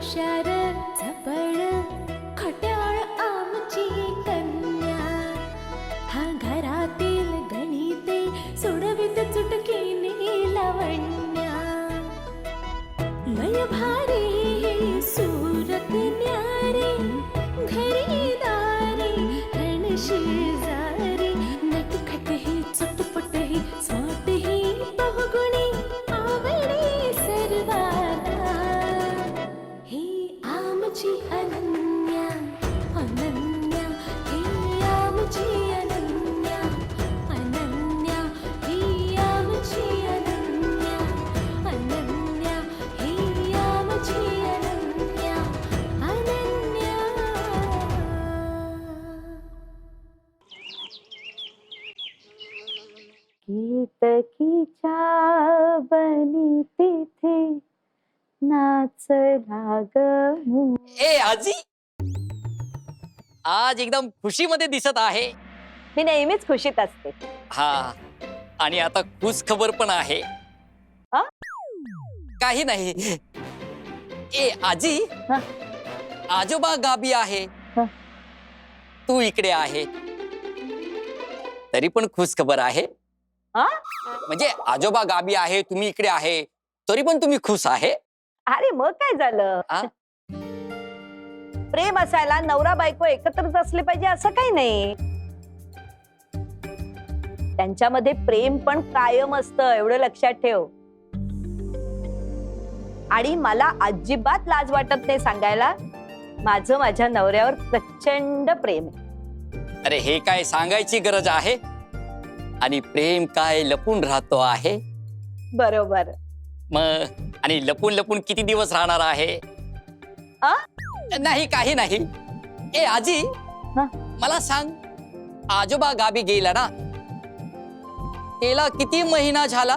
shattered. आजी आज एकदम खुशीमध्ये दिसत आहे. मी नेहमीच खुशीत असते. हा आणि आता खुश खबर पण आहे. हा? काही नाही. ए आजी. हा? आजोबा गाबी आहे. हा. तू इकडे आहे. तरी पण खुश खबर आहे. हा? म्हणजे आजोबा गाबी आहे तुम्ही इकडे आहे. तरी पण तुम्ही खुश आहे. अरे मग काय झालं? प्रेम असायला नवरा बायको एकत्रच असले पाहिजे असं काही नाही. त्यांच्यामध्ये प्रेम पण कायम असतं एवढं लक्षात ठेव. आणि मला अजिबात लाज वाटत नाही सांगायला. माझं माझ्या नवऱ्यावर प्रचंड प्रेम आहे. अरे हे काय सांगायची गरज आहे? आणि प्रेम काय लपून राहतो आहे? बरोबर. मग आणि लपून लपून किती दिवस राहणार आहे? आ? नाही काही नाही. ए आजी. हा? मला सांग. आजोबा गावी गेला ना? गेला किती महिना झाला?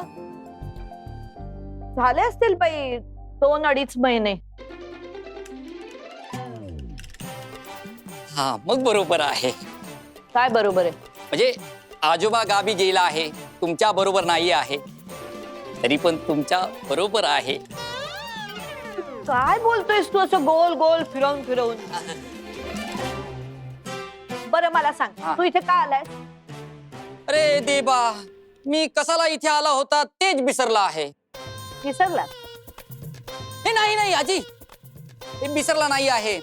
झाले असतील बाई दोन अडीच महिने. हा मग बरोबर आहे. काय बरोबर आहे? म्हणजे आजोबा गावी गेला आहे तुमच्या बरोबर नाही आहे. तरी पण तुमच्या बरोबर आहे. काय बोलतोयस तू असं गोल गोल फिरवून फिरवून? बरं मला सांग हा. तू इथे का आलाय अरे देबा मी कसाला इथे आला होता तेच विसरला आहे. विसरला? हे नाही नाही आजी. ते विसरला नाही आहे.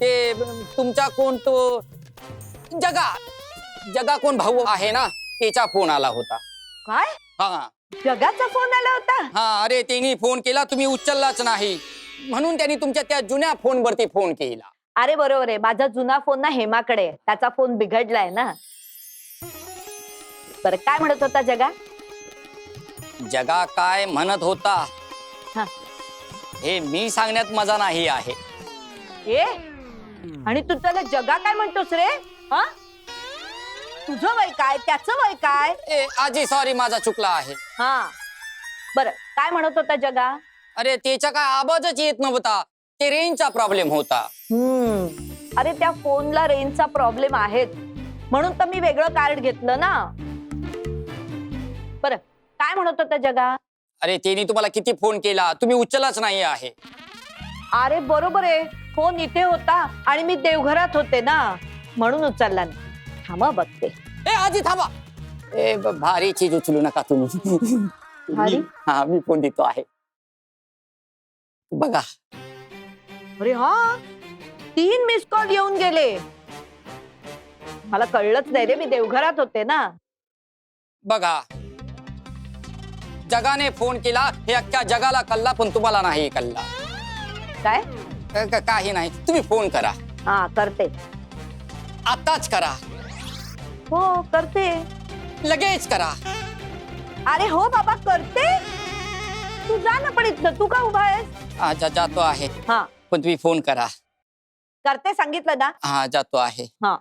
ते तुमचा कोण तो? जगा. जगा कोण भाऊ आहे ना त्याचा फोन आला होता. काय? हा. जगाचा फोन आला होता? हा अरे त्यांनी फोन केला तुम्ही उचललाच नाही. म्हणून त्यांनी तुमच्या त्या जुन्या फोनवरती फोन केला. अरे बरोबर आहे. माझा जुना फोन ना हेमाकडे आहे. त्याचा फोन बिघडलाय ना. बरं काय म्हणत होता जगा? जगा काय म्हणत होता? हा. हे मी सांगण्यात मजा नाही आहे. ए? आणि तू त्याला जगा काय म्हणतोस रे? हा? तुझं वय काय? त्याचं वय काय? ए आजी सॉरी माझा चुकला आहे. हा. बरं काय म्हणत होता जगा? अरे त्याचा काय आवाजच येत नव्हता. ते रेंजचा प्रॉब्लेम होता. हम्म. अरे त्या फोनला रेंजचा प्रॉब्लेम आहेच म्हणून तर मी वेगळं कार्ड घेतलं ना. बरं काय म्हणत होता जगा? अरे त्यांनी तुम्हाला किती फोन केला? तुम्ही उचललाच नाही आहे. अरे बरोबर आहे. फोन इथे होता आणि मी देवघरात होते ना. म्हणून उचलला नाही. थांबा बघते. ए आजी थांबा. ए ब- भारी चीज उचलू नका तुम्ही. भारी? हा मी फोन देतो आहे. बघा. अरे हा? तीन मिस कॉल येऊन गेले. मला कळलंच नाही रे मी देवघरात होते ना. बघा. जगाने फोन केला हे अख्ख्या जगाला कल्ला पण तुम्हाला नाही कल्ला काय? क- क- काही नाही. तुम्ही फोन करा. हा करते. आताच करा. हो करते. लगेच करा. अरे हो बाबा करते. तू जा ना पण इथनं. तू का उभा आहेस? जा, जातो आहे. हा. पण तुम्ही फोन करा. करते सांगितलं ना? हा जातो आहे. हा.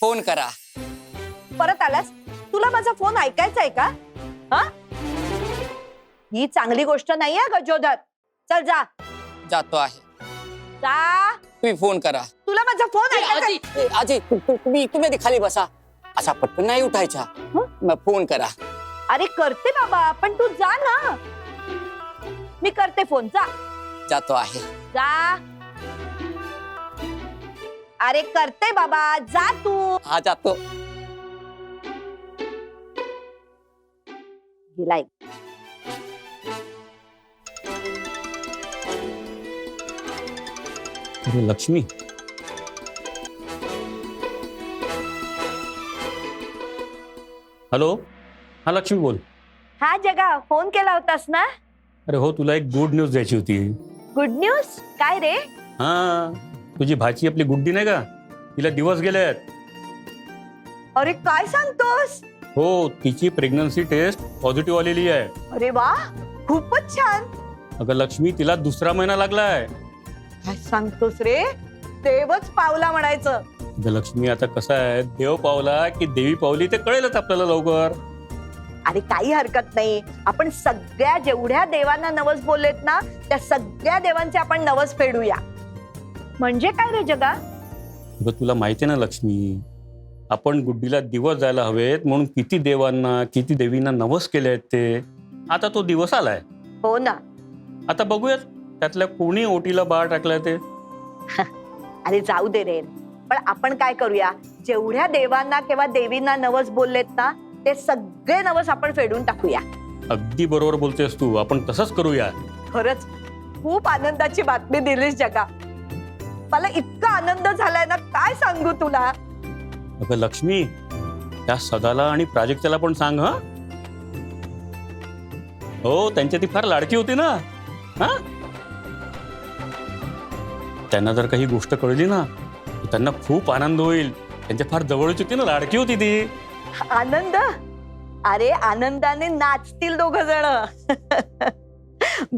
फोन करा. परत आलास? तुला माझा फोन ऐकायचा आहे का? हा? ही चांगली गोष्ट नाहीये गजोधर चल जा. जातो आहे. जा. तुम्ही फोन करा. तुला माझा फोन ऐकायचा आजी ए, आजी तु- तु- तुम्ही तुम्ही आधी खाली बसा. असा पटकन नाही उठायचा. हं? मग फोन करा. अरे करते बाबा पण तू जा ना. मी करते फ़ोन जा. जातो आहे. जा. अरे करते बाबा जा तू. हा जातो. गेलाय. अरे लक्ष्मी. हॅलो. हा लक्ष्मी बोल. हा जगा फोन केला होतास ना? अरे हो तुला एक गुड न्यूज द्यायची होती. गुड न्यूज काय रे? हा तुझी भाची आपली गुड्डी नाही का? तिला दिवस गेले आहेत अरे काय सांगतोस? हो तिची प्रेग्नन्सी टेस्ट पॉझिटिव्ह आलेली आहे. अरे वा खूपच छान. अगं लक्ष्मी तिला दुसरा महिना लागलाय. काय सांगतोस रे? देवच पावला म्हणायचं. अगं लक्ष्मी आता कसं आहे? देव पावला की देवी पावली ते कळेलच आपल्याला लवकर. अरे काही हरकत नाही. आपण सगळ्या जेवढ्या देवांना नवस बोललेत ना त्या सगळ्या देवांचे आपण नवस फेडूया. म्हणजे काय रे जगा अगं तुला माहिती आहे ना लक्ष्मी? आपण गुड्डीला दिवस जायला हवेत म्हणून किती देवांना किती देवींना नवस केले आहेत ते. आता तो दिवस आलाय. हो ना. आता बघूयात त्यातल्या कोणी ओटीला बाळ टाकलाय ते? अरे जाऊ दे रे. पण आपण काय करूया? जेवढ्या देवांना किंवा देवींना नवस बोललेत ना ते सगळे नवस आपण फेडून टाकूया. अगदी बरोबर बोलतेस तू. आपण तसंच करूया. खरंच खूप आनंदाची बातमी दिलीस जगा. मला इतका आनंद झालाय ना काय सांगू तुला? अगं लक्ष्मी त्या सदाला आणि प्राजक्ताला पण सांग हा? हो त्यांच्या ती फार लाडकी होती ना. हा? त्यांना जर काही गोष्ट कळली ना तर त्यांना खूप आनंद होईल. त्यांच्या फार जवळची होती ना लाडकी होती ती. आनंद? अरे आनंदाने नाचतील दोघ जण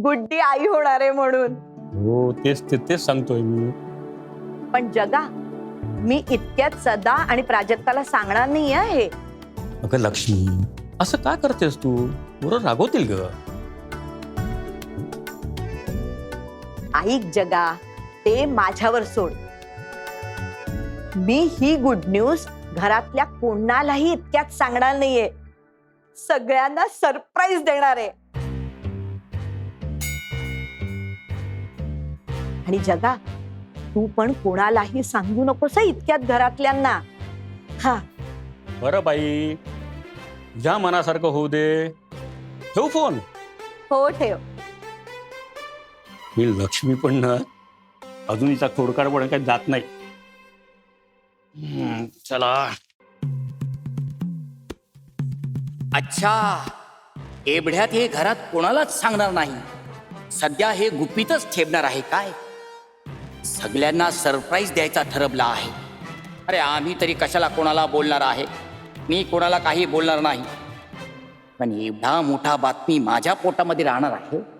गुड्डी आई होणार आहे म्हणून. हो तेच तेच सांगतोय मी. पण जगा मी इतक्यात सदा आणि प्राजक्ताला सांगणार नाही आहे अगं लक्ष्मी असं का करतेस तू? बरोबर रागवतील ग. ऐक जगा ते माझ्यावर सोड. मी ही गुड न्यूज घरातल्या कोणालाही इतक्यात सांगणार नाहीये. सगळ्यांना सरप्राईज देणार आहे. आणि जगा तू पण कोणालाही सांगू नकोस इतक्यात घरातल्यांना. हा. बरं बाई ज्या मनासारखं होऊ दे. ठेवू फोन? हो ठेव. ही लक्ष्मी पण ना अजून हिचा थोडकाडपणा काही जात नाही. हम्म, चला. अच्छा एवढ्यात हे घरात कोणालाच सांगणार नाही. सध्या हे गुपितच ठेवणार आहे काय? सगळ्यांना सरप्राईज द्यायचा ठरवला आहे. अरे आम्ही तरी कशाला कोणाला बोलणार आहे? मी कोणाला काही बोलणार नाही. पण एवढा मोठा बातमी माझ्या पोटामध्ये राहणार आहे?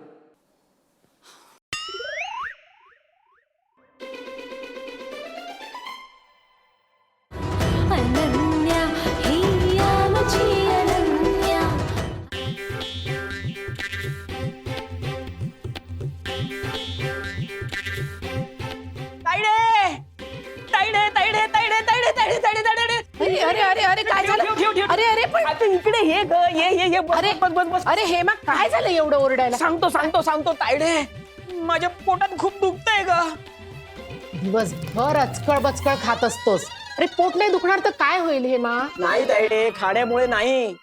तायडे तायडे तायडे तायडे अरे अरे. अरे अरे काय झालं? अरे अरे पण आता इकडे ये ग ये ये ये. बस, अरे बस बस बस. अरे हे मग काय झालं एवढं ओरडायला? सांगतो सांगतो सांगतो तायडे. माझ्या पोटात खूप दुखतंय ग. दिवसभर अचकळ बचकळ खात असतोस. अरे पोट नाही दुखणार तर काय होईल हे मा? नाही तायडे खाण्यामुळे नाही.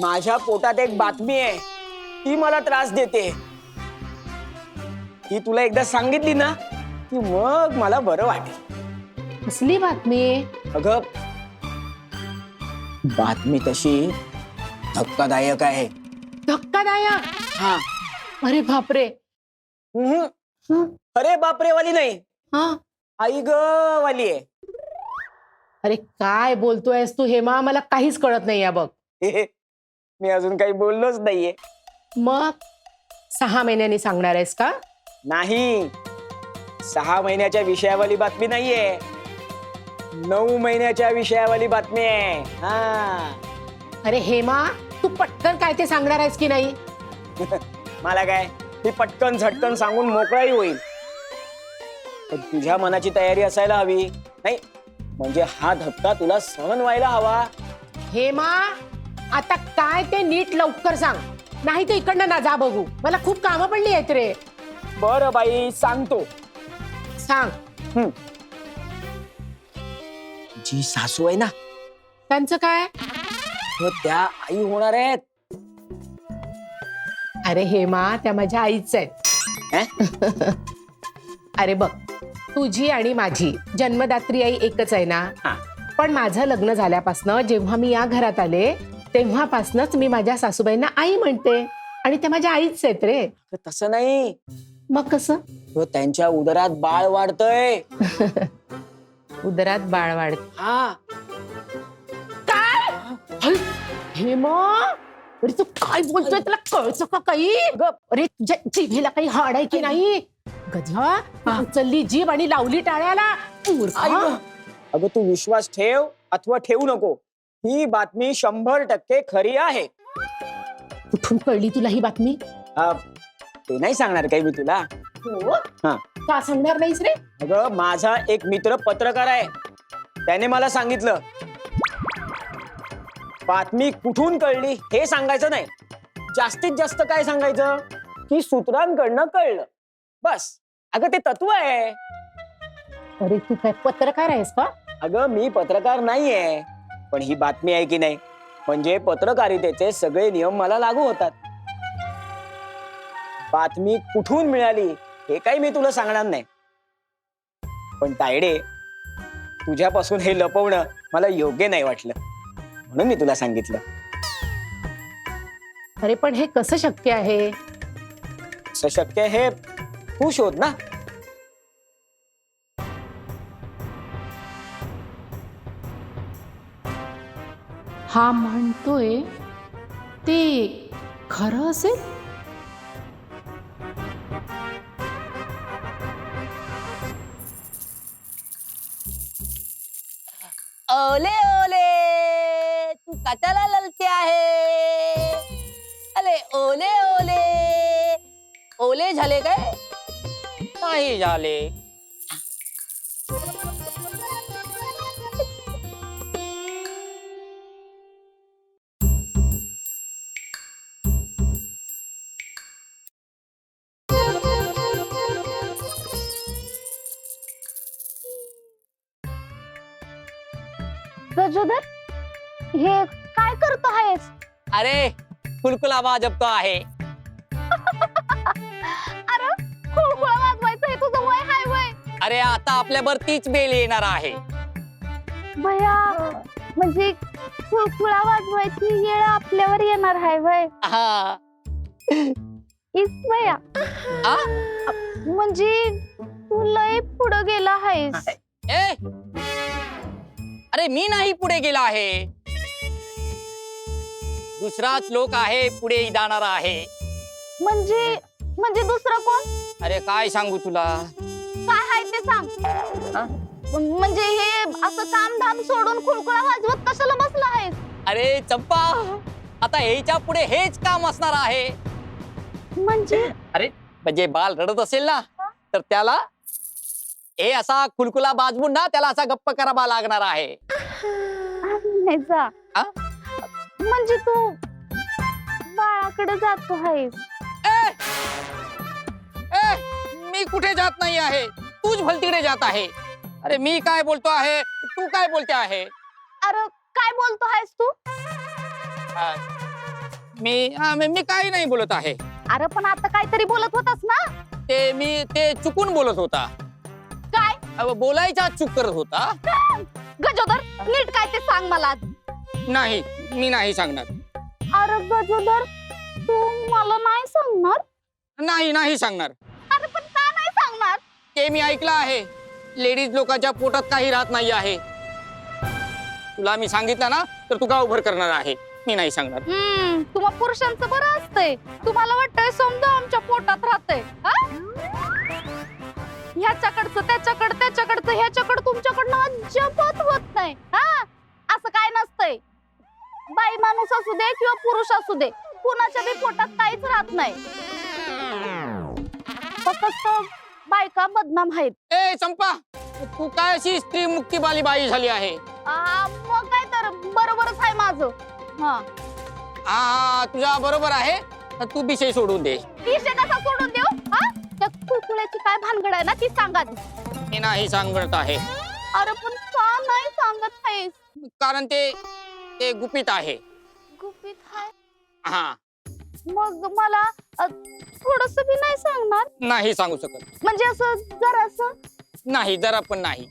माझ्या पोटात एक बातमी आहे. ती मला त्रास देते. ती तुला एकदा सांगितली ना की मग मला बरं वाटेल. कसली बातमी. अगं बातमी तशी धक्कादायक आहे. धक्कादायक? हा. अरे बापरे. हं? अरे बापरे वाली नाही. हा. आई ग वाली आहे. अरे काय बोलतोयस तू हेमा? मला काहीच कळत नाही या बघ मी अजून काही बोललोच नाहीये. मग सहा महिन्यांनी सांगणार आहेस का? नाही. सहा महिन्याच्या विषयावाली बातमी नाहीये. नऊ महिन्याच्या विषयावाली बातमी आहे. हा. अरे हेमा तू पटकन काय ते सांगणार आहेस की नाही? मला काय? मी पटकन झटकन सांगून मोकळाही होईल. पण तुझ्या मनाची तयारी असायला हवी. नाही म्हणजे हा धक्का तुला सहन व्हायला हवा. हेमा आता काय ते नीट लवकर सांग. नाही तर इकडनं ना जा बघू. मला खूप कामं पडली आहेत रे. बरं बाई सांगतो. सांग. जी सासू आहे ना? त्यांचं काय? तर त्या आई होणार आहेत. अरे हेमा त्या माझ्या आईच आहेत. अरे बघ तुझी आणि माझी जन्मदात्री आई एकच आहे ना? हा. पण माझं लग्न झाल्यापासनं जेव्हा मी या घरात आले तेव्हापासनच मी माझ्या सासूबाईंना आई म्हणते आणि त्या माझ्या आईच आहेत रे. तर तसं नाही. मग कसं? तो त्यांच्या उदरात बाळ वाढतय. उदरात बाळ वाढ हा. काय? हेमा? अरे तू काय बोलतोय? तुला कळचं का काही? अरे तुझ्या जिभेला काही हाड आहे की नाही? गजा उचलली जीभ आणि लावली टाळ्याला. मूर्ख. अगं तू विश्वास ठेव अथवा ठेवू नको. ही बातमी शंभर टक्के खरी आहे. कुठून कळली तुला ही बातमी? आ, ते नाही सांगणार काही मी तुला. हा. का सांगणार नाहीस रे? अगं माझा एक मित्र पत्रकार आहे. त्याने मला सांगितलं. बातमी कुठून कळली हे सांगायचं नाही. जास्तीत जास्त काय सांगायचं? की सूत्रांकडनं कळलं. बस. अगं ते तत्व आहे. अरे तू काय पत्रकार आहेस का? अगं मी पत्रकार नाहीये. पण ही बातमी आहे की नाही? म्हणजे पत्रकारितेचे सगळे नियम मला लागू होतात. बातमी कुठून मिळाली? हे काही मी तुला सांगणार नाही. पण तायडे तुझ्यापासून हे लपवणं मला योग्य नाही वाटलं. म्हणून मी तुला सांगितलं. अरे पण हे कसं शक्य आहे? असं शक्य आहे हे तू शोध ना. हा म्हणतोय ते खरं असेल? आहे. अरे ओले ओले. ओले झाले काय? नाही झाले. कुलकुला जपतो आहे. अरे खुळखुळा वाजवायचं हे तुझं वय हाय वय. अरे आता आपल्यावर तीच बेल येणार आहे. भया म्हणजे खुळखुळा वाजवायची येळ आपल्यावर येणार आहे वय. हा. इस भया. आ? म्हणजे तू लय पुढं गेला आहेस. ए! अरे मी नाही पुढे गेला आहे. दुसराच लोक आहे पुढे जाणारा आहे. म्हणजे म्हणजे दुसरं कोण? अरे काय सांगू तुला? काय आहे ते सांग. म्हणजे हे असं काम धाम सोडून खुळखुळा वाजवत कशाला बसला आहेस? अरे चंपा आता ह्याच्या पुढे हेच काम असणार आहे. म्हणजे? म्हणजे बाल रडत असेल ना तर त्याला हे असा कुलकुला बाजवून ना त्याला असा गप्प करावा लागणार आहे. नाही जा. आ? म्हणजे तू बाळाकडे जातो आहेस. ए! ए! मी कुठे जात नाही आहे? तूच भलतीकडे जात आहे. अरे मी काय बोलतो आहे? तू काय बोलते आहे? अरे काय बोलतो आहेस तू? आ, मी आ, मी मी काही नाही बोलत आहे. अरे पण आता काहीतरी बोलत होतास ना? ते मी ते चुकून बोलत होता. काय? अ, बोलायचा चूक करत होता. गजोदर नीट काय ते सांग मला. नाही मी नाही सांगणार. अरे गजोदर तू मला नाही सांगणार? नाही नाही सांगणार. अरे पण का नाही सांगणार? ते मी ऐकलं आहे. लेडीज लोकांच्या पोटात काही राहत नाही आहे. तुला मी सांगितलं ना तर तू गावभर करणार आहे. मी नाही सांगणार. हम्म तुम्हा पुरुषांचं बरं असतंय. तुम्हाला वाटतंय समजा आमच्या पोटात राहतंय ह्याच्याकडचं त्याच्याकडं त्याच्याकडचं ह्याच्याकडं तुमच्याकडनं अजिबात होत नाही हा? बाई माणूस असू दे किंवा पुरुष असू दे कुणाच्या बी पोटात काहीच राहत नाही. फक्त बायका बदनाम आहेत. ए चंपा तू काय अशी स्त्री मुक्ती बाली बाई झाली आहे? आ, मग काय तर बरोबरच आहे माझं. हा. हा तुझा बरोबर आहे तर तू विषय सोडून दे. विषय कसा सोडून देऊ? हा? त्या कुळकुळ्याची काय भानगड आहे ना ती सांगा आधी. मी नाही सांगत आहे. अरे पण का नाही सांगत आहेस? कारण ते ते गुपित आहे. गुपित आहे? हा. मग मला थोडस बी नाही सांगणार? नाही सांगू शकत. म्हणजे असं जरास? नाही जरा पण नाही.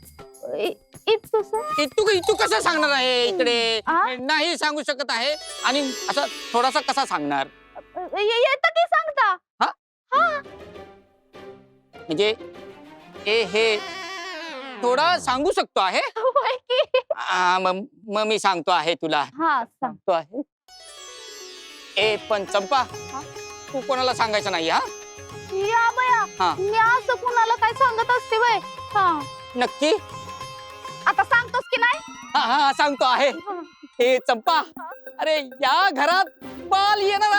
इतकस? ते तू तू कसं सांगणार आहे इकडे? आ? नाही सांगू शकत आहे. आणि असं थोडासा कसा सांगणार? येत की सांगता? हा? हा. म्हणजे हे हे थोडा सांगू शकतो आहे? होय की. आ, मग मग मी सांगतो आहे तुला. हा सांग. सांगतो आहे. ए पण चंपा तू कोणाला सांगायचं नाही हा? या बया हा. मी असं कुणाला काय सांगत असते हा. नक्की? आता सांगतोस की नाही? हा हा सांगतो आहे. हे. चंपा अरे या घरात बाल येणार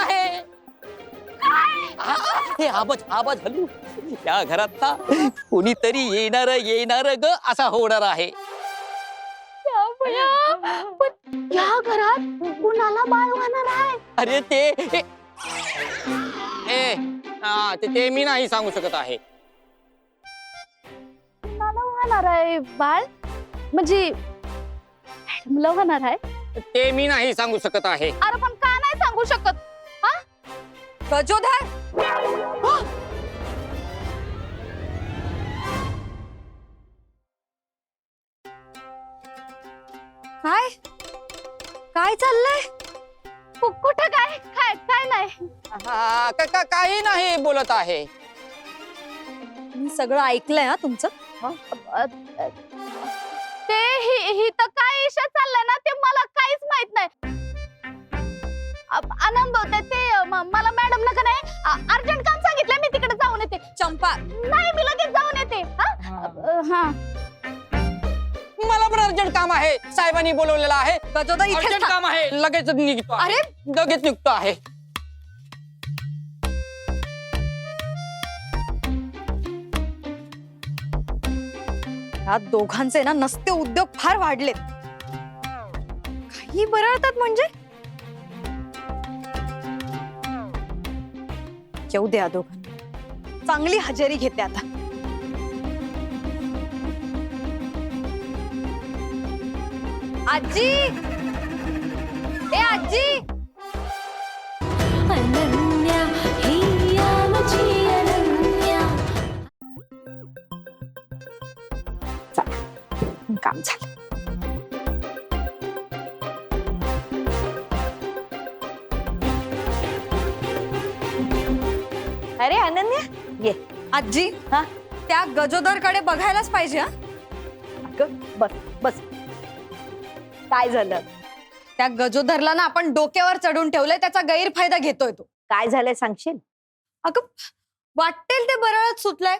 हा, आवाज आवाज हलू. या घरात ना कोणीतरी येणार येणार ग असा होणार आहे. पण या घरात कुणाला बाळ होणार आहे? अरे ते ए हा, ते ते मी नाही सांगू शकत आहे. कुणाला होणार आहे बाळ? म्हणजे मॅडमला होणार आहे? ते मी नाही सांगू शकत आहे. अरे पण का नाही सांगू शकत? गजोधर काय? काय चाललंय? कुठं काय? काय काय नाही. हा, का- का- काही नाही बोलत आहे. मी सगळं ऐकलंय हा तुमचं? ते हि हि तर काय इशा चाललंय ना ते मला काहीच माहीत नाही. आनंद होते ते मला मॅडम ना का नाही अर्जंट काम सांगितलंय मी तिकडे जाऊन येते. चंपा. नाही मी लगेच जाऊन येते. हा? हा. मला पण अर्जंट काम आहे. साहेबांनी बोलवलेलं आहे. गजोदर अर्जंट काम आहे. लगेच निघतो आहे. अरे! लगेच निघतो आहे. या दोघांचे ना नसते उद्योग फार वाढलेत. काही बरळतात म्हणजे? येऊ द्या दोघांना चांगली हजेरी घेते आता. आजी! ए आजी! आजी हा? त्या गजोदरकडे बघायलाच पाहिजे हा? अगं, बस बस. काय झालं? त्या गजोदरला ना आपण डोक्यावर चढून ठेवलंय त्याचा गैरफायदा घेतोय तो. काय झालंय सांगशील? अगं वाटेल ते बरळत सुटलाय.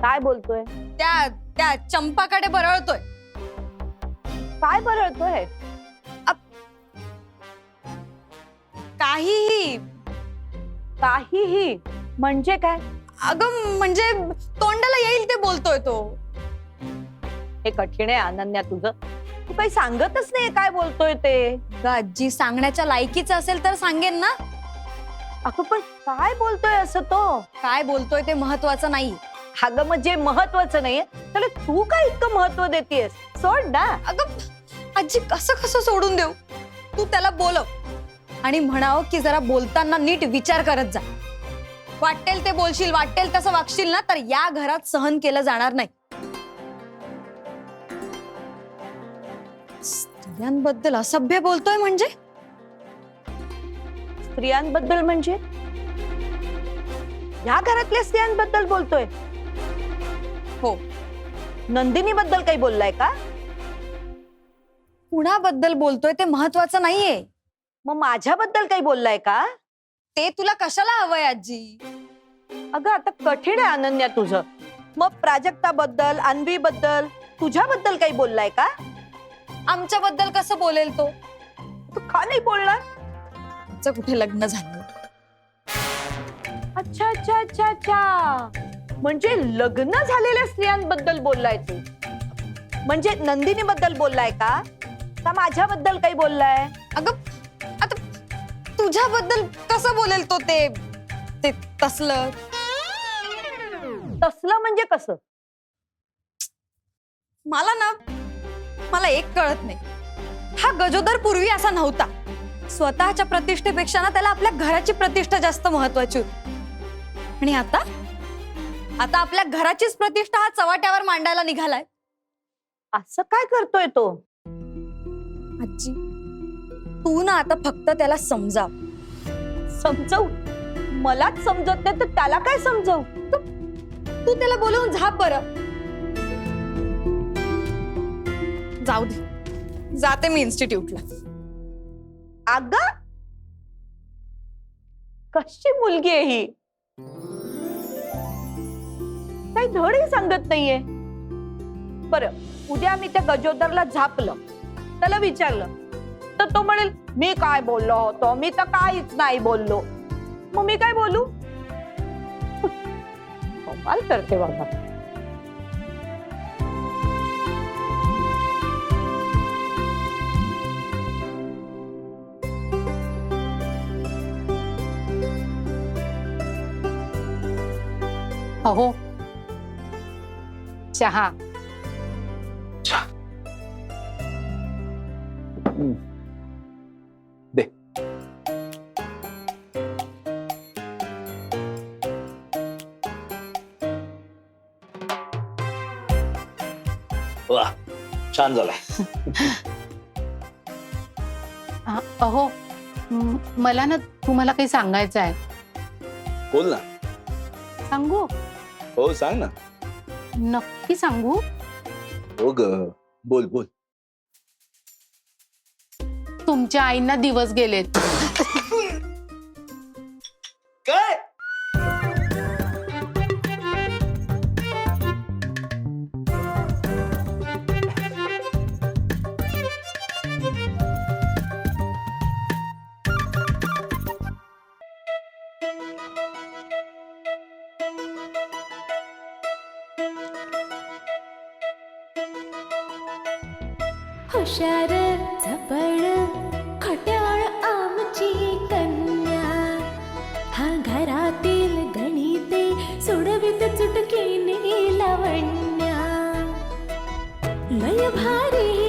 काय बोलतोय? त्या त्या चंपाकडे बरळतोय. काय बरळतोय? काहीही. काहीही? म्हणजे काय? अगं म्हणजे तोंडाला येईल ते बोलतोय तो. हे कठीण आहे अनन्या तुझं. तू काही सांगतच नाही काय बोलतोय ते. अगं, आजी सांगण्याच्या लायकीचं असेल तर सांगेन ना. अगं पण काय बोलतोय असं तो? काय बोलतोय ते महत्वाचं नाही. अगं मग जे महत्वाचं नाहीये त्याला तू काय इतकं महत्त्व देतेस सोड ना. अगं आजी कसं कसं सोडून देऊ? तू त्याला बोलव. आणि म्हणावं की जरा बोलताना नीट विचार करत जा. वाटेल ते बोलशील वाटेल तसं वागशील ना तर या घरात सहन केलं जाणार नाही. स्त्रियांबद्दल असभ्य बोलतोय म्हणजे? स्त्रियांबद्दल म्हणजे? ह्या घरातल्या स्त्रियांबद्दल बोलतोय. हो. नंदिनी बद्दल काही बोललाय का? कुणाबद्दल बोलतोय ते महत्वाचं नाहीये. मग माझ्याबद्दल काही बोललाय का? ते तुला कशाला हवंय आजी? अगं आता कठीण आहे अनन्या तुझं. मग प्राजक्ताबद्दल अन्वी बद्दल तुझ्याबद्दल काही बोललाय का? आमच्याबद्दल कसं बोलेल तो? तू का नाही बोलणार? आमचं कुठे लग्न झालं? अच्छा अच्छा अच्छा अच्छा. म्हणजे लग्न झालेल्या स्त्रियांबद्दल बोललाय तू. म्हणजे नंदिनी बद्दल बोललाय का? का माझ्याबद्दल काही बोललाय? अगं तुझ्याबद्दल कसं बोलेल तो ते? ते तसलं. तसलं म्हणजे कसं? मला ना मला एक कळत नाही. हा गजोदर पूर्वी असा नव्हता. स्वतःच्या प्रतिष्ठेपेक्षा ना त्याला आपल्या घराची प्रतिष्ठा जास्त महत्वाची होती. आणि आता? आता आपल्या घराचीच प्रतिष्ठा हा चव्हाट्यावर मांडायला निघालाय. असं काय करतोय तो? आजी. तू ना आता फक्त त्याला समजाव समजवू? मलाच समजत नाही तर त्याला काय समजवू? तू त्याला बोलवून झाप बरं. जाऊ दे. जाते मी इन्स्टिट्यूटला अग! कशी मुलगी आहे ही? काही धडही सांगत नाहीये. बर उद्या मी त्या गजोदरला झापलं. त्याला विचारलं तर तो म्हणेल मी काय बोललो होतो? मी तर काहीच नाही बोललो. मग मी काय बोलू? कमाल करते बाबा. अहो चहा. छान अ- अहो म- मला ना तुम्हाला काही सांगायचं आहे. बोल ना. सांगू? हो सांग ना. नक्की सांगू? हो ग. बोल बोल. तुमच्या आईंना दिवस गेलेत. काय? लय भारी